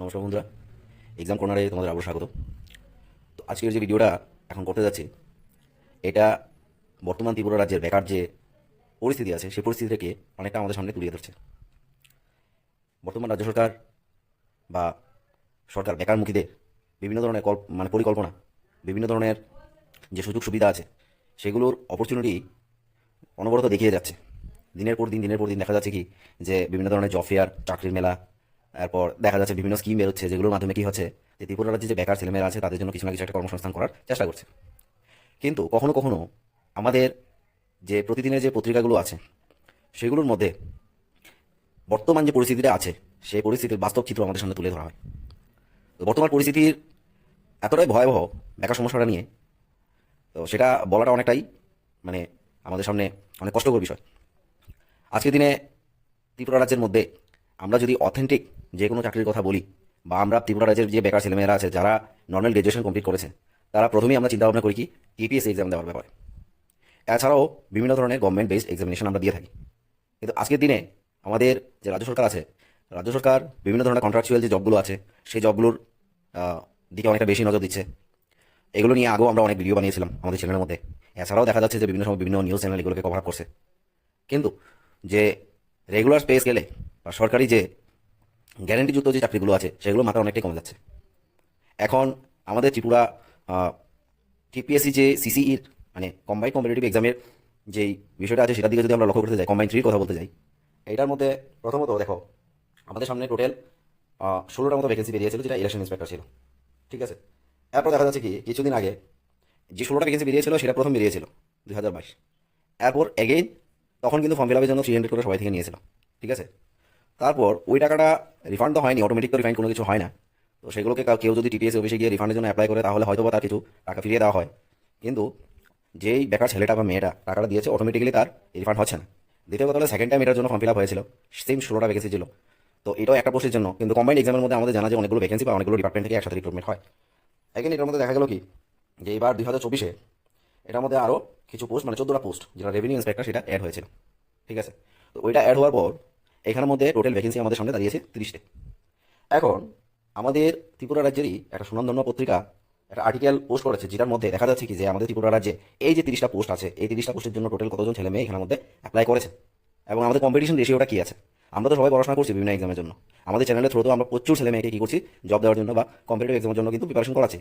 নমস্কার বন্ধুরা। এক্সাম কর্নারে তোমাদের আবার স্বাগত। তো আজকের যে ভিডিওটা এখন করতে যাচ্ছি, এটা বর্তমান ত্রিপুরা রাজ্যের বেকার যে পরিস্থিতি আছে, সেই পরিস্থিতি থেকে অনেকটা আমাদের সামনে তুলিয়ে ধরছে। বর্তমান রাজ্য সরকার বা সরকার বেকারমুখীদের বিভিন্ন ধরনের কল মানে পরিকল্পনা, বিভিন্ন ধরনের যে সুযোগ সুবিধা আছে, সেগুলোর অপরচুনিটি অনবরত দেখিয়ে যাচ্ছে। দিনের পর দিন, দিনের পর দিন দেখা যাচ্ছে কি, যে বিভিন্ন ধরনের জব ফেয়ার চাকরির মেলা তারপর দেখা যাচ্ছে বিভিন্ন স্কিম বেরোচ্ছে, যেগুলোর মাধ্যমে কি হচ্ছে, যে ত্রিপুরা রাজ্যে যে বেকার ছেলেমেয়েরা আছে, তাদের জন্য কিছু না কিছু একটা কর্মসংস্থান করার চেষ্টা করছে। কিন্তু কখনো কখনো আমাদের যে প্রতিদিনের যে পত্রিকাগুলো আছে, সেগুলোর মধ্যে বর্তমান যে পরিস্থিতিটা আছে, সেই পরিস্থিতির বাস্তব চিত্র আমাদের সামনে তুলে ধরা হয়। তো বর্তমান পরিস্থিতির এতটাই ভয়াবহ বেকার সমস্যাটা নিয়ে, তো সেটা বলাটা অনেকটাই মানে আমাদের সামনে অনেক কষ্টকর বিষয়। আজকের দিনে ত্রিপুরা রাজ্যের মধ্যে আমরা যদি অথেন্টিক যে কোনো চাকরির কথা বলি, বা আমরা ত্রিপুরা রাজ্যের যে বেকার ছেলেমেয়েরা আছে, যারা নর্মাল গ্রাজুয়েশন কমপ্লিট করেছে, তারা প্রথমেই আমরা চিন্তা ভাবনা করি কি টিপিএস এক্সাম দেওয়ার ব্যাপারে। এছাড়াও বিভিন্ন ধরনের গভর্নমেন্ট বেসড এক্সামিনেশন আমরা দিয়ে থাকি। কিন্তু আজকের দিনে আমাদের যে রাজ্য সরকার আছে, রাজ্য সরকার বিভিন্ন ধরনের কন্ট্রাকচুয়াল যে জবগুলো আছে, সেই জবগুলোর দিকে অনেকটা বেশি নজর দিচ্ছে। এগুলো নিয়ে আগেও আমরা অনেক ভিডিও বানিয়েছিলাম আমাদের চ্যানেলের মধ্যে। এছাড়াও দেখা যাচ্ছে যে বিভিন্ন সময় বিভিন্ন নিউজ চ্যানেল এগুলোকে কভার করছে। কিন্তু যে রেগুলার স্পেস গেলে বা সরকারি যে গ্যারেন্টিযুক্ত যে চাকরিগুলো আছে, সেগুলো মাত্রা অনেকটাই কমে যাচ্ছে। এখন আমাদের ত্রিপুরা টিপিএসসি যে সিসিইর মানে কম্বাইন্ড কম্পিটিটিভ এক্সামের যেই বিষয়টা আছে, সেটার দিকে যদি আমরা লক্ষ্য করতে যাই কম্বাইন থ্রির কথা বলতে যাই, এটার মধ্যে প্রথমত দেখো, আমাদের সামনে টোটাল ষোলোটার মতো ভ্যাকেন্সি বেরিয়েছিল, যেটা ইলেকশন ইন্সপেক্টর ছিল। ঠিক আছে? এরপর দেখা যাচ্ছে কি, কিছুদিন আগে যে ষোলোটা ভ্যাকেন্সি বেরিয়েছিল, সেটা প্রথম বেরিয়েছিল, দুই হাজার বাইশ। এরপর এগেইন তখন কিন্তু ফর্ম ফিল আপের জন্য থ্রি হান্ড্রেড করে সবাই থেকে নিয়েছিল। ঠিক আছে? তারপর ওই টাকাটা রিফান্ড তো হয়নি অটোমেটিক তো রিফান্ড কোনো কিছু হয় না। তো সেগুলোকে কেউ যদি টিপিএস অফিসে গিয়ে রিফান্ডের জন্য অ্যাপ্লাই করে, তাহলে হয়তো বা তার কিছু টাকা ফিরিয়ে দেওয়া হয়। কিন্তু যেই বেকার ছেলেটা বা মেয়েটা টাকাটা দিয়েছে অটোমেটিক্যালি তার রিফান্ড হচ্ছে না। দ্বিতীয় কথা হলো সেকেন্ড টাইম এটার জন্য ফর্ম ফিল আপ হয়েছিল। সেম ষোলোটা ভ্যাকেন্সি ছিল। তো এটাও একটা পোস্টের জন্য, কিন্তু কম্বাইন্ড এক্সামের মধ্যে আমাদের জানা যে অনেকগুলো ভ্যাকেন্সি বা অনেকগুলো ডিপার্টমেন্ট থেকে একসাথে রিক্রুটমেন্ট হয়। এখানে এটার মধ্যে দেখা গেল কি? যে এবার দুই হাজার চব্বিশে এটার মধ্যে আরও কিছু পোস্ট মানে চোদ্দোটা পোস্ট যেটা রেভিনিউ ইন্সপেক্টর সেটা অ্যাড হয়েছিল। ঠিক আছে? তো ওইটা অ্যাড হওয়ার পর এখানের মধ্যে টোটাল ভ্যাকেন্সি আমাদের সামনে দাঁড়িয়েছে তিরিশটে। এখন আমাদের ত্রিপুরা রাজ্যেরই একটা সুনামধন্য পত্রিকা, একটা আর্টিকেল পোস্ট করেছে যেটার মধ্যে দেখা যাচ্ছে কি যে আমাদের ত্রিপুরা রাজ্যে এই যে তিরিশটা পোস্ট আছে, এই তিরিশটা পোস্টের জন্য টোটাল কতজন ছেলে মেয়ে এখানের মধ্যে অ্যাপ্লাই করেছে? এবং আমাদের কম্পিটিশন রেশিওটা কি আছে? আমরা তো সবাই পড়াশোনা করছি বিভিন্ন এক্সামের জন্য। আমাদের চ্যানেলের থ্রুতেও আমরা প্রচুর ছেলে মেয়েকে কী করছি জব দেওয়ার জন্য বা কম্পিটিভ এক্সামের জন্য কিন্তু প্রিপারেশন করাচ্ছি।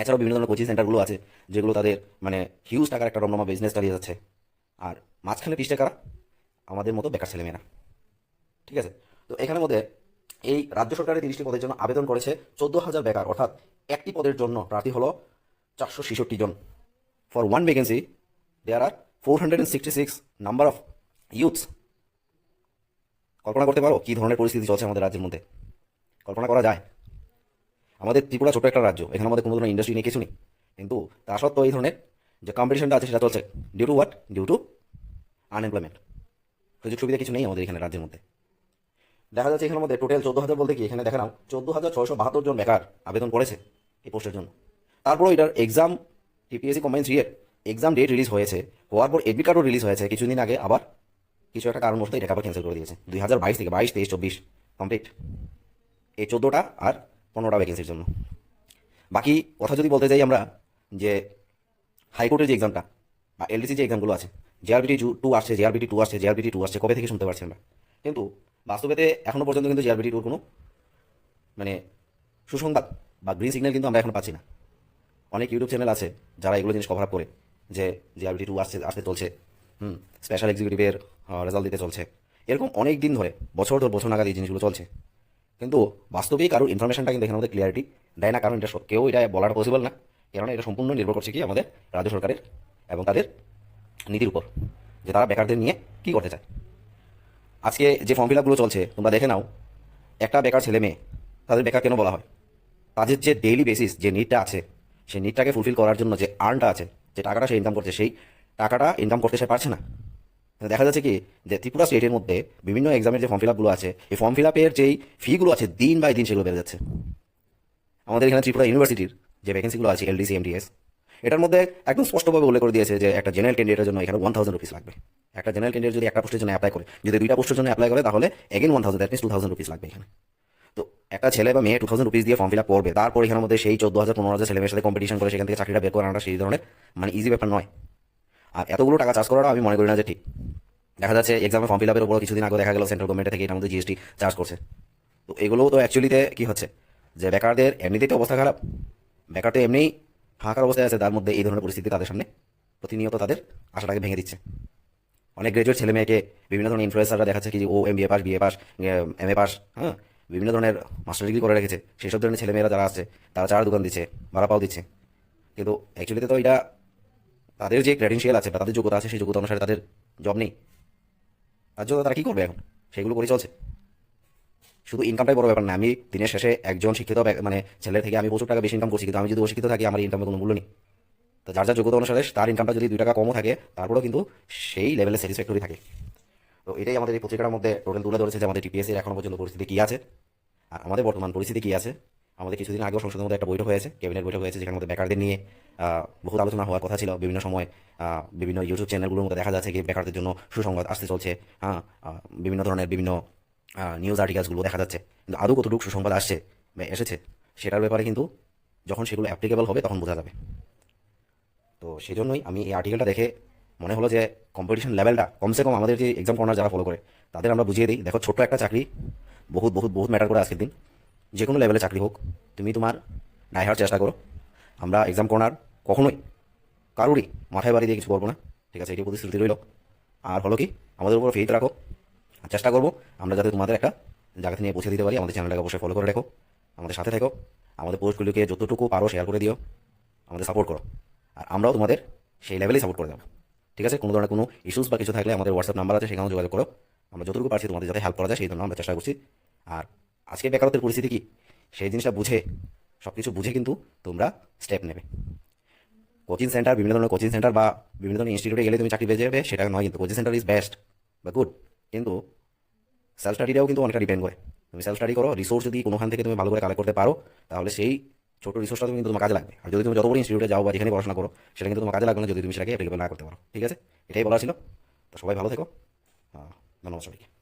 এছাড়াও বিভিন্ন ধরনের কোচিং সেন্টারগুলো আছে, যেগুলো তাদের মানে হিউজ টাকার একটা রমরমা বিজনেস চালিয়ে যাচ্ছে। আর মাঝখানে পিস টাকা আমাদের মতো বেকার ছেলেমেয়েরা ঠিক আছে? তো এখানের মধ্যে এই রাজ্য সরকারের তিরিশটি পদের জন্য আবেদন করেছে চোদ্দ হাজার বেকার, অর্থাৎ একটি পদের জন্য প্রার্থী হলো চারশো ছেষট্টি জন। For one vacancy there are four hundred sixty six number of youths কল্পনা করতে পারো কী ধরনের পরিস্থিতি চলছে আমাদের রাজ্যের মধ্যে? কল্পনা করা যায়। আমাদের ত্রিপুরা ছোটো একটা রাজ্য এখানে আমাদের কোনো ধরনের ইন্ডাস্ট্রি নেই, কিছু নেই। কিন্তু তা সত্ত্বেও এই ধরনের যে কম্পিটিশনটা আছে সেটা চলছে। Due to what due to unemployment সুযোগ সুবিধা কিছু নেই আমাদের এখানে রাজ্যের মধ্যে। দেখা যাচ্ছে এখানের মধ্যে টোটাল চোদ্দ হাজার বলতে কি? এখানে দেখা নাও চোদ্দ হাজার ছয়শো বাহাত্তর জন বেকার আবেদন করেছে এই পোস্টের জন্য। তারপরও এটার exam TPSC combine three exam date release হয়েছে। হওয়ার পর এডমিট কার্ডও রিলিজ হয়েছে। কিছুদিন আগে আবার কিছু একটা কারণবশত এটা আবার ক্যান্সেল করে দিয়েছে। দুই হাজার বাইশ থেকে বাইশ, তেইশ, চব্বিশ কমপ্লিট এই চোদ্দোটা আর পনেরোটা ভ্যাকেন্সির জন্য। বাকি কথা যদি বলতে যাই আমরা, যে হাইকোর্টের যে এক্সামটা বা এলডিসি যে এক্সামগুলো আছে জেআরবিটি টু আসছে জেআরবিটি টু আসছে জেআরবিটি টু আসছে, কবে থেকে শুনতে পারছি আমরা? কিন্তু বাস্তবেতে এখনও পর্যন্ত কিন্তু জেআরবিটি টুর কোনো মানে সুসংবাদ বা গ্রিন সিগন্যাল কিন্তু আমরা এখন পাচ্ছি না। অনেক ইউটিউব চ্যানেল আছে যারা এগুলো জিনিস কভার আপ করে, যে জেআরবিটি টু আসছে, আসতে চলছে, হুম স্পেশাল এক্সিকিউটিভের রেজাল্ট দিতে চলছে। এরকম অনেক দিন ধরে, বছর ধরে বছর নাগাদ এই জিনিসগুলো চলছে। কিন্তু বাস্তবিক কারোর ইনফরমেশনটা কিন্তু এখানে আমাদের ক্লিয়ারিটি দেয় না, কারণ এটা কেউ এটা বলাটা পসিবল না। কেননা এটা সম্পূর্ণ নির্ভর করছে কি আমাদের রাজ্য সরকারের এবং তাদের নীতির উপর, যে তারা বেকারদের নিয়ে কি করতে চায়। আজকে যে ফর্ম ফিল আপগুলো চলছে, তোমরা দেখে নাও। একটা বেকার ছেলে মেয়ে, তাদের বেকার কেন বলা হয়? তাদের যে ডেইলি বেসিস যে নিডটা আছে, সেই নিডটাকে ফুলফিল করার জন্য যে আর্নটা আছে, যে টাকাটা সে ইনকাম করছে, সেই টাকাটা ইনকাম করতে সে পারছে না। দেখা যাচ্ছে কি, যে ত্রিপুরা স্টেটের মধ্যে বিভিন্ন এক্সামের যে ফর্ম ফিল আপগুলো আছে, এই ফর্ম ফিল আপের যেই ফিগুলো আছে, দিন বাই দিন সেগুলো বেড়ে যাচ্ছে। আমাদের এখানে ত্রিপুরা ইউনিভার্সিটির যে ভ্যাকেন্সিগুলো আছে এলডিসি এমডিএস এটার মধ্যে একদম স্পষ্টভাবে উল্লেখ করে দিয়েছে যে একটা জেনারেল ক্যান্ডিডেটের জন্য এখানে ওয়ান থাউজেন্ড রুপিস লাগবে। একটা জেনারেল ক্যান্ডিডেট যদি একটা পোস্টের জন্য অ্যাপ্লাই করে, যদি দুইটা পোস্টের জন্য অ্যাপ্লাই করে, তাহলে again one thousand means two thousand rupees লাগবে এখানে। তো একটা ছেলে বা মেয়ে টু থাউজেন্ড রুপিস দিয়ে ফর্ম ফিল আপ করবে, তারপর এখানের মধ্যে সেই চোদ্দ হাজার, পনেরো হাজার ছেলেমেয়ের সাথে কম্পিটিশন করে, সেখান থেকে চাকরিটা বের করে আনাটা সেই ধরনের মানে ইজি ব্যাপার নয়। আর এতগুলো টাকা চার্জ করাটা আমি মনে করি না যে ঠিক। দেখা যাচ্ছে এক্সামে ফর্ম ফিল আপের উপর কিছুদিন আগে দেখা গেল সেন্ট্রাল গভর্নমেন্ট থেকে এটার মধ্যে জিএসটি চার্জ করছে। তো এগুলোও তো অ্যাকচুয়ালিতে কী হচ্ছে? যে বেকারদের এমনিতেই তো অবস্থা খারাপ। বেকার তো এমনিই হাহাকার অবস্থায় আছে, তার মধ্যে এই ধরনের পরিস্থিতি তাদের সামনে প্রতিনিয়ত তাদের আশাটাকে ভেঙে দিচ্ছে। অনেক গ্রাজুয়েট ছেলে মেয়েকে বিভিন্ন ধরনের ইনফ্লুয়েন্সাররা দেখাচ্ছে কি যে ও M B A pass BA pass M A pass হ্যাঁ? বিভিন্ন ধরনের মাস্টার ডিগ্রি করে রেখেছে। সেই সব ধরনের ছেলেমেয়েরা যারা আছে তারা চার দোকান দিচ্ছে ভাড়া পাও দিচ্ছে। কিন্তু অ্যাকচুয়ালিতে তো এটা তাদের যে ক্রেডেন্সিয়াল আছে বা তাদের যোগ্যতা আছে, সেই যোগ্যতা অনুসারে তাদের জব নেই। তার জন্য তারা কী করবে এখন? সেগুলো করে চলছে। শুধু ইনকামটাই বড় ব্যাপার না, আমি দিনের শেষে একজন শিক্ষিত মানে ছেলের থেকে আমি প্রচুর টাকা বেশি ইনকাম করছি, কিন্তু আমি যদি অশিক্ষিত থাকি, আমার ইনকামের কোনো মূল্য নেই। তো যার যার যোগ্যতা অনুসারে তার ইনকামটা যদি দুই টাকা কমও থাকে, তারপরেও কিন্তু সেই লেভেলে স্যাটিসফ্যাক্টরি থাকে। তো এটাই আমাদের এই পত্রিকার মধ্যে টোটাল তুলে ধরেছে যে আমাদের টিপিএসসির এখনও পর্যন্ত পরিস্থিতি কী আছে, আর আমাদের বর্তমান পরিস্থিতি কী আছে। আমাদের কিছুদিন আগেও সংসদের মধ্যে একটা বৈঠক হয়েছে, ক্যাবিনেট বৈঠক হয়েছে, যেখানে মধ্যে বেকারদের নিয়ে বহুত আলোচনা হওয়ার কথা ছিল। বিভিন্ন সময় বিভিন্ন ইউটিউব চ্যানেলগুলোর মধ্যে দেখা যাচ্ছে কি বেকারদের জন্য সুসংবাদ আসতে চলছে হ্যাঁ বিভিন্ন ধরনের বিভিন্ন নিউজ আর্টিকেলসগুলো দেখা যাচ্ছে। কিন্তু আদৌ কতটুকু সুসংবাদ আসছে বা এসেছে, সেটার ব্যাপারে কিন্তু যখন সেগুলো অ্যাপ্লিকেবল হবে তখন বোঝা যাবে। তো সেই জন্যই আমি এই আর্টিকেলটা দেখে মনে হলো যে কম্পিটিশন লেভেলটা কমসে কম আমাদের যে এক্সাম কর্নার যারা ফলো করে, তাদের আমরা বুঝিয়ে দিই, দেখো ছোট্ট একটা চাকরি, বহুত বহুত বহুত ম্যাটার করে আজকের দিন। যে কোনো লেভেলে চাকরি হোক, তুমি তোমার ডাইহার চেষ্টা করো। আমরা এক্সাম কর্নার কখনোই কারোরই মাথায় বাড়ি দিয়ে কিছু করব না। ঠিক আছে, এটি প্রতিশ্রুতি রইল। আর হলো কি, আমাদের উপর ফেইথ রাখো। চেষ্টা করব আমরা যাতে তোমাদের একটা জায়গা নিয়ে পৌঁছে দিতে পারি। আমাদের চ্যানেলটাকে অবশ্যই ফলো করে রাখো, আমাদের সাথে থেকো, আমাদের পোস্টগুলিকে যতটুকু পারো শেয়ার করে দিও, আমাদের সাপোর্ট করো। আর আমরাও তোমাদের সেই লেভেলেই সাপোর্ট করে দেবো। ঠিক আছে? কোনো ধরনের কোনো ইস্যুস বা কিছু থাকলে আমাদের হোয়াটসঅ্যাপ নাম্বার আছে, সেখানেও যোগাযোগ করো। আমরা যতটুকু পারছি তোমাদের যাতে হেল্প করা যায়, সেই জন্য আমরা চেষ্টা করছি। আর আজকে বেকারত্বের পরিস্থিতি কি? সেই জিনিসটা বুঝে সব কিছু বুঝে কিন্তু তোমরা স্টেপ নেবে। কোচিং সেন্টার বিভিন্ন ধরনের কোচিং সেন্টার বা বিভিন্ন ধরনের ইনস্টিটিউটে গেলে তুমি চাকরি পেয়ে যাবে, সেটা নয় কিন্তু কোচিং সেন্টার ইজ বেস্ট বা গুড কিন্তু সেলফ স্টাডিটাও কিন্তু অনেকটা ডিপেন্ড করে। তুমি সেলফ স্টাডি করো রিসোর্স যদি কোনোখান থেকে তুমি ভালো করে কালেক্ট করতে পারো, তাহলে সেই ছোটো রিসোর্সটা তুমি কিন্তু তোমার কাজে লাগবে। আর যদি তুমি যত বড় ইনস্টিটিউটে যাও বা যেখানে পড়াশোনা করো, সেটা কিন্তু তোমার কাজে লাগবে না যদি তুমি সেটাকে অ্যাপ্লিকেবল না করতে পারো। ঠিক আছে? এটাই বলা ছিল। তো সবাই ভালো থেকো। ধন্যবাদ সবাইকে।